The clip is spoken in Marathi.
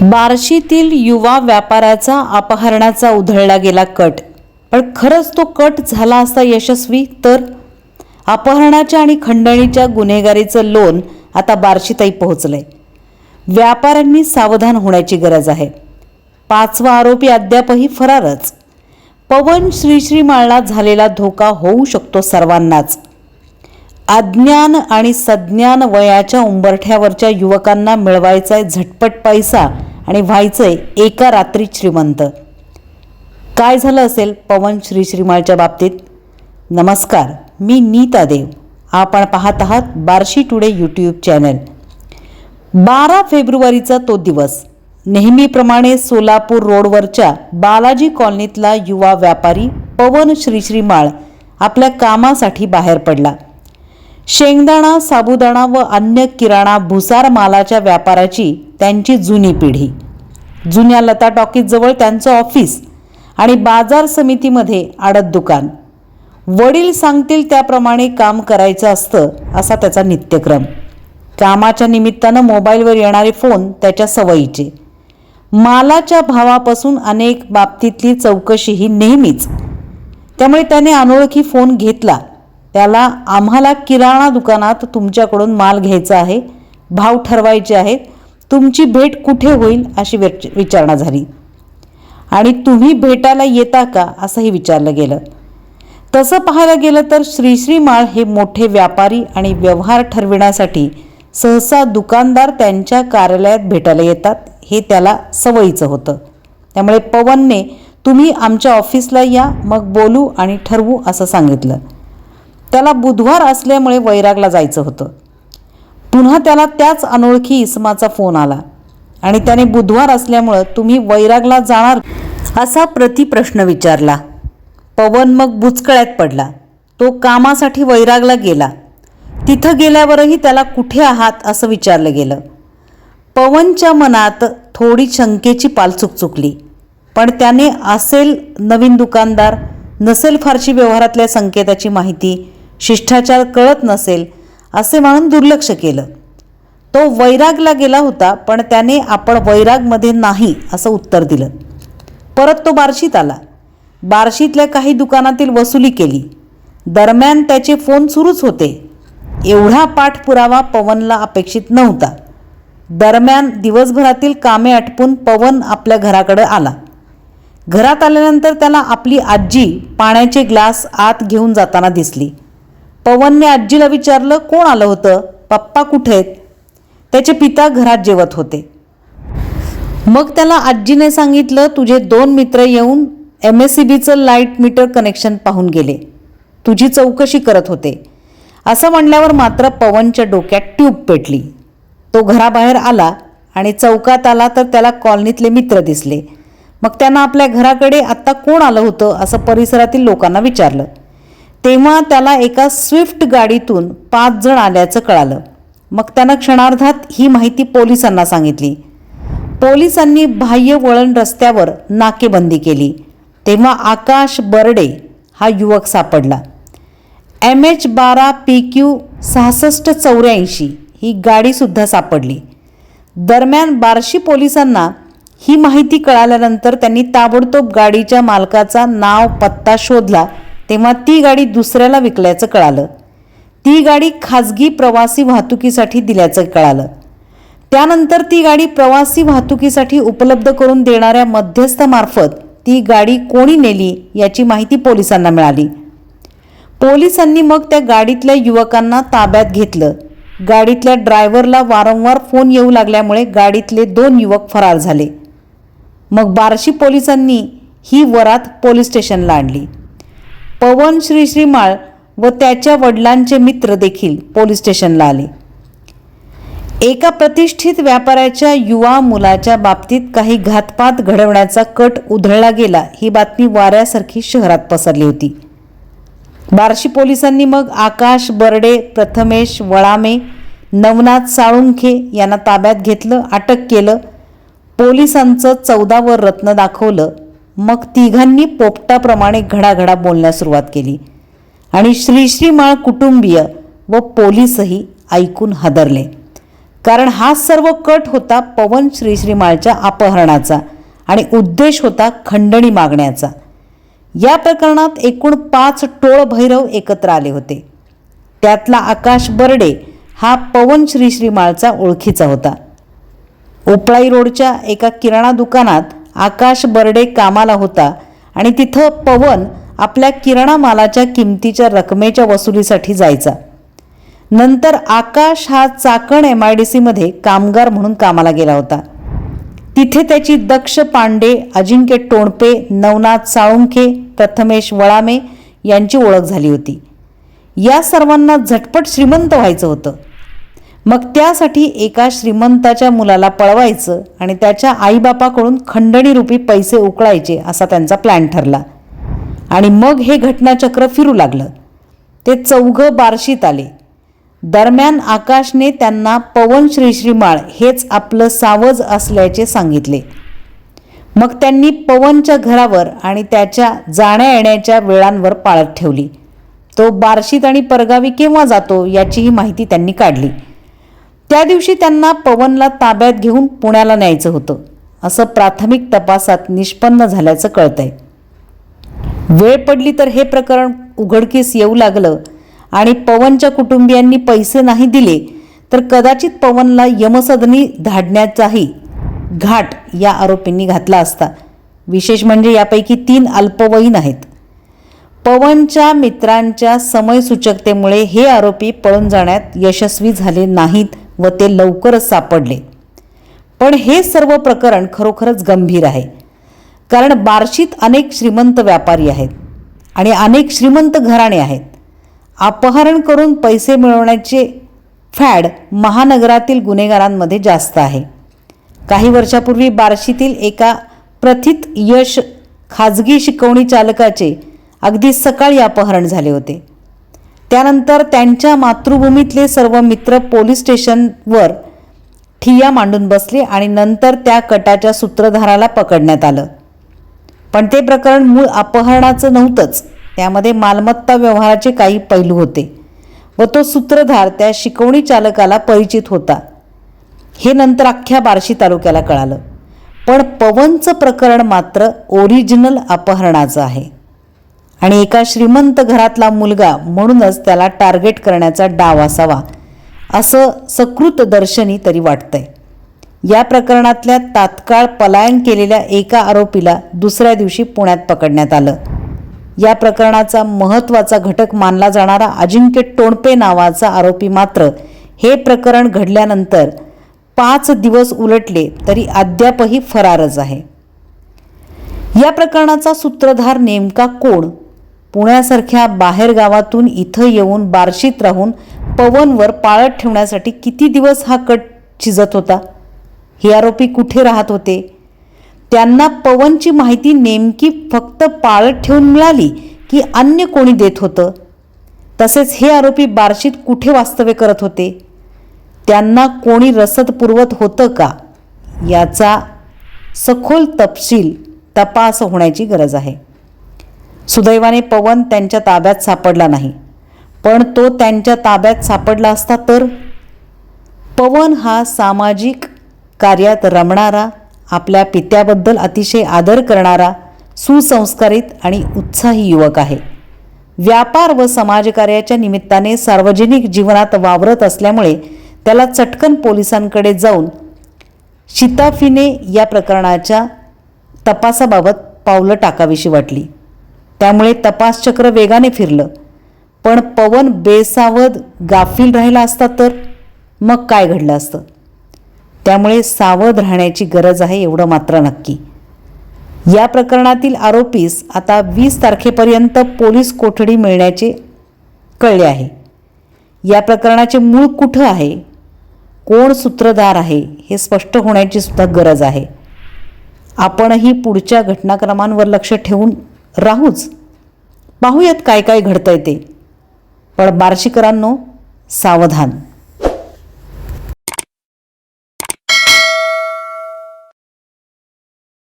बार्शीतील युवा व्यापाऱ्याचा अपहरणाचा उधळला गेला कट. पण खरंच तो कट झाला असता यशस्वी? तर? अपहरणाच्या आणि खंडणीच्या गुन्हेगारीचं लोन आता बार्शीतही पोहोचलंय. व्यापाऱ्यांनी सावधान होण्याची गरज आहे. पाचवा आरोपी अद्यापही फरारच. पवन श्रीश्रीमाळला झालेला धोका होऊ शकतो सर्वांनाच. अज्ञान आणि सज्ञान वयाच्या उंबरठ्यावरच्या युवकांना मिळवायचाय झटपट पैसा आणि व्हायचंय एका रात्री श्रीमंत. काय झालं असेल पवन श्री श्रीमाळच्या बाबतीत? नमस्कार मी नीता देव. आपण पाहत आहात बार्शी टुडे यूट्यूब चॅनल. बारा फेब्रुवारीचा तो दिवस. नेहमीप्रमाणे सोलापूर रोडवरच्या बालाजी कॉलनीतला युवा व्यापारी पवन श्रीश्रीमाळ आपल्या कामासाठी बाहेर पडला. शेंगदाणा साबुदाणा व अन्य किराणा भुसार मालाच्या व्यापाराची त्यांची जुनी पिढी. जुन्या लता टॉकीजवळ त्यांचं ऑफिस आणि बाजार समितीमध्ये आडत दुकान. वडील सांगतील त्याप्रमाणे काम करायचं असतं असा त्याचा नित्यक्रम. कामाच्या निमित्तानं मोबाईलवर येणारे फोन त्याच्या सवयीचे. मालाच्या भावापासून अनेक बाबतीतली चौकशी ही नेहमीच. त्यामुळे त्याने अनोळखी फोन घेतला. त्याला आम्हाला किराणा दुकानात तुमच्याकडून माल घ्यायचा आहे भाव ठरवायचे आहेत तुमची भेट कुठे होईल अशी विचारणा झाली. आणि तुम्ही भेटायला येता का असंही विचारलं गेलं. तसं पाहायला गेलं तर श्रीश्री माळ हे मोठे व्यापारी आणि व्यवहार ठरविण्यासाठी सहसा दुकानदार त्यांच्या कार्यालयात भेटायला येतात हे त्याला सवयीचं होतं. त्यामुळे पवनने तुम्ही आमच्या ऑफिसला या मग बोलू आणि ठरवू असं सांगितलं. त्याला बुधवार असल्यामुळे वैरागला जायचं होतं. पुन्हा त्याला त्याच अनोळखी इसमाचा फोन आला आणि त्याने बुधवार असल्यामुळं तुम्ही वैरागला जाणार असा प्रतिप्रश्न विचारला. पवन मग बुचकळ्यात पडला. तो कामासाठी वैरागला गेला. तिथं गेल्यावरही त्याला कुठे आहात असं विचारलं गेलं. पवनच्या मनात थोडी शंकेची पालचूक चुकली. पण त्याने असेल नवीन दुकानदार नसेल फारशी व्यवहारातल्या संकेताची माहिती शिष्टाचार कळत नसेल असे म्हणून दुर्लक्ष केलं. तो वैरागला गेला होता पण त्याने आपण वैरागमध्ये नाही असं उत्तर दिलं. परत तो बार्शीत आला. बार्शीतल्या काही दुकानातील वसुली केली. दरम्यान त्याचे फोन सुरूच होते. एवढा पाठपुरावा पवनला अपेक्षित नव्हता. दरम्यान दिवसभरातील कामे आटपून पवन आपल्या घराकडे आला. घरात आल्यानंतर त्याला आपली आजी पाण्याचे ग्लास आत घेऊन जाताना दिसली. पवनने आजीला विचारलं कोण आलं होतं? पप्पा कुठे आहेत? त्याचे पिता घरात जेवत होते. मग त्याला आजीने सांगितलं तुझे दोन मित्र येऊन एम एस सी बीचं लाइट मीटर कनेक्शन पाहून गेले. तुझी चौकशी करत होते. असं म्हणल्यावर मात्र पवनच्या डोक्यात ट्यूब पेटली. तो घराबाहेर आला आणि चौकात आला तर त्याला कॉलनीतले मित्र दिसले. मग त्यांना आपल्या घराकडे आत्ता कोण आलं होतं असं परिसरातील लोकांना विचारलं. तेव्हा त्याला एका स्विफ्ट गाडीतून पाच जण आल्याचं कळालं. मग त्यानं क्षणार्धात ही माहिती पोलिसांना सांगितली. पोलिसांनी बाह्य वळण रस्त्यावर नाकेबंदी केली. तेव्हा आकाश बर्डे हा युवक सापडला. एम एच बारा पी क्यू सहासष्ट चौऱ्याऐंशी ही गाडीसुद्धा सापडली. दरम्यान बार्शी पोलिसांना ही माहिती कळाल्यानंतर त्यांनी ताबडतोब गाडीच्या मालकाचा नाव पत्ता शोधला तेव्हा ती गाडी दुसऱ्याला विकल्याचं कळालं. ती गाडी खाजगी प्रवासी वाहतुकीसाठी दिल्याचं कळालं. त्यानंतर ती गाडी प्रवासी वाहतुकीसाठी उपलब्ध करून देणाऱ्या मध्यस्थामार्फत ती गाडी कोणी नेली याची माहिती पोलिसांना मिळाली. पोलिसांनी मग त्या गाडीतल्या युवकांना ताब्यात घेतलं. गाडीतल्या ड्रायव्हरला वारंवार फोन येऊ लागल्यामुळे गाडीतले दोन युवक फरार झाले. मग बार्शी पोलिसांनी ही वरात पोलीस स्टेशनला आणली. पवन श्री श्रीमाळ व त्याच्या वडिलांचे मित्र देखील पोलीस स्टेशनला आले. एका प्रतिष्ठित व्यापाऱ्याच्या युवा मुलाच्या बाबतीत काही घातपात घडवण्याचा कट उधळला गेला ही बातमी वाऱ्यासारखी शहरात पसरली होती. बार्शी पोलिसांनी मग आकाश बर्डे प्रथमेश वळामे नवनाथ साळुंखे यांना ताब्यात घेतलं अटक केलं पोलिसांचं चौदावर रत्न दाखवलं मग तिघांनी पोपटाप्रमाणे घडाघडा बोलण्यास सुरुवात केली. आणि श्रीश्रीमाळ कुटुंबीय व पोलीसही ऐकून हादरले. कारण हा सर्व कट होता पवन श्रीश्रीमाळच्या अपहरणाचा आणि उद्देश होता खंडणी मागण्याचा. या प्रकरणात एकूण पाच टोळ भैरव एकत्र आले होते. त्यातला आकाश बर्डे हा पवन श्रीश्रीमाळचा ओळखीचा होता. उपळाई रोडच्या एका किराणा दुकानात आकाश बर्डे कामाला होता आणि तिथं पवन आपल्या किराणा मालाच्या किमतीच्या रकमेच्या वसुलीसाठी जायचा. नंतर आकाश हा चाकण एम आय डी सीमध्ये कामगार म्हणून कामाला गेला होता. तिथे त्याची दक्ष पांडे अजिंक्य टोणपे नवनाथ साळुंखे प्रथमेश वळामे यांची ओळख झाली होती. या सर्वांना झटपट श्रीमंत व्हायचं होतं. मग त्यासाठी एका श्रीमंताच्या मुलाला पळवायचं आणि त्याच्या आईबापाकडून खंडणीरूपी पैसे उकळायचे असा त्यांचा प्लॅन ठरला. आणि मग हे घटनाचक्र फिरू लागलं. ते चौघं बार्शीत आले. दरम्यान आकाशने त्यांना पवन श्रीश्रीमाळ हेच आपलं सावज असल्याचे सांगितले. मग त्यांनी पवनच्या घरावर आणि त्याच्या जाण्या येण्याच्या वेळांवर पाळत ठेवली. तो बार्शीत आणि परगावी केव्हा जातो याचीही माहिती त्यांनी काढली. त्या दिवशी त्यांना पवनला ताब्यात घेऊन पुण्याला न्यायचं होतं. असं प्राथमिक तपासात निष्पन्न झाल्याचं कळतंय. वेळ पडली तर हे प्रकरण उघडकीस येऊ लागलं आणि पवनच्या कुटुंबियांनी पैसे नाही दिले तर कदाचित पवनला यमसदनी धाडण्याचाही घाट या आरोपींनी घातला असता. विशेष म्हणजे यापैकी तीन अल्पवयीन आहेत. पवनच्या मित्रांच्या समयसूचकतेमुळे हे आरोपी पळून जाण्यात यशस्वी झाले नाहीत व ते लवकरच सापडले. पण हे सर्व प्रकरण खरोखरच गंभीर आहे. कारण बार्शीत अनेक श्रीमंत व्यापारी आहेत आणि अनेक श्रीमंत घराणे आहेत. अपहरण करून पैसे मिळवण्याचे फॅड महानगरातील गुन्हेगारांमध्ये जास्त आहे. काही वर्षापूर्वी बार्शीतील एका प्रथित यश खाजगी शिकवणी चालकाचे अगदी सकाळी अपहरण झाले होते. त्यानंतर त्यांच्या मातृभूमीतले सर्व मित्र पोलीस स्टेशनवर ठिय्या मांडून बसले आणि नंतर त्या कटाच्या सूत्रधाराला पकडण्यात आलं. पण ते प्रकरण मूळ अपहरणाचं नव्हतंच. त्यामध्ये मालमत्ता व्यवहाराचे काही पैलू होते व तो सूत्रधार त्या शिकवणी चालकाला परिचित होता. हे नंतर अख्ख्या बार्शी तालुक्याला कळालं. पण पवनचं प्रकरण मात्र ओरिजिनल अपहरणाचं आहे. आणि एका श्रीमंत घरातला मुलगा म्हणूनच त्याला टार्गेट करण्याचा डाव असावा असं सकृत दर्शनी तरी वाटतंय. या प्रकरणातल्या तात्काळ पलायन केलेल्या एका आरोपीला दुसऱ्या दिवशी पुण्यात पकडण्यात आलं. या प्रकरणाचा महत्त्वाचा घटक मानला जाणारा अजिंक्य टोणपे नावाचा आरोपी मात्र हे प्रकरण घडल्यानंतर पाच दिवस उलटले तरी अद्यापही फरारच आहे. या प्रकरणाचा सूत्रधार नेमका कोण? पुण्यासारख्या बाहेर गावातून इथं येऊन बार्शीत राहून पवनवर पाळत ठेवण्यासाठी किती दिवस हा कट चिजत होता? हे आरोपी कुठे राहत होते? त्यांना पवनची माहिती नेमकी फक्त पाळत ठेवून मिळाली की अन्य कोणी देत होतं? तसेच हे आरोपी बार्शीत कुठे वास्तव्य करत होते? त्यांना कोणी रसद पुरवत होतं का? याचा सखोल तपशील तपास होण्याची गरज आहे. सुदैवाने पवन त्यांच्या ताब्यात सापडला नाही. पण तो त्यांच्या ताब्यात सापडला असता तर? पवन हा सामाजिक कार्यात रमणारा आपल्या पित्याबद्दल अतिशय आदर करणारा सुसंस्कारित आणि उत्साही युवक आहे. व्यापार व समाजकार्याच्या निमित्ताने सार्वजनिक जीवनात वावरत असल्यामुळे त्याला चटकन पोलिसांकडे जाऊन शिताफीने या प्रकरणाच्या तपासाबाबत पावलं टाकावीशी वाटली. त्यामुळे तपासचक्र वेगाने फिरलं. पण पवन बेसावध गाफील राहिला असता तर? मग काय घडलं असतं? त्यामुळे सावध राहण्याची गरज आहे एवढं मात्र नक्की. या प्रकरणातील आरोपीस आता वीस तारखेपर्यंत पोलीस कोठडी मिळण्याचे कळले आहे. या प्रकरणाचे मूळ कुठं आहे? कोण सूत्रधार आहे? हे स्पष्ट होण्याची सुद्धा गरज आहे. आपणही पुढच्या घटनाक्रमांवर लक्ष ठेवून राहूच. पाहूयात काय काय घडतंय ते. पण बार्शीकरांनो सावधान.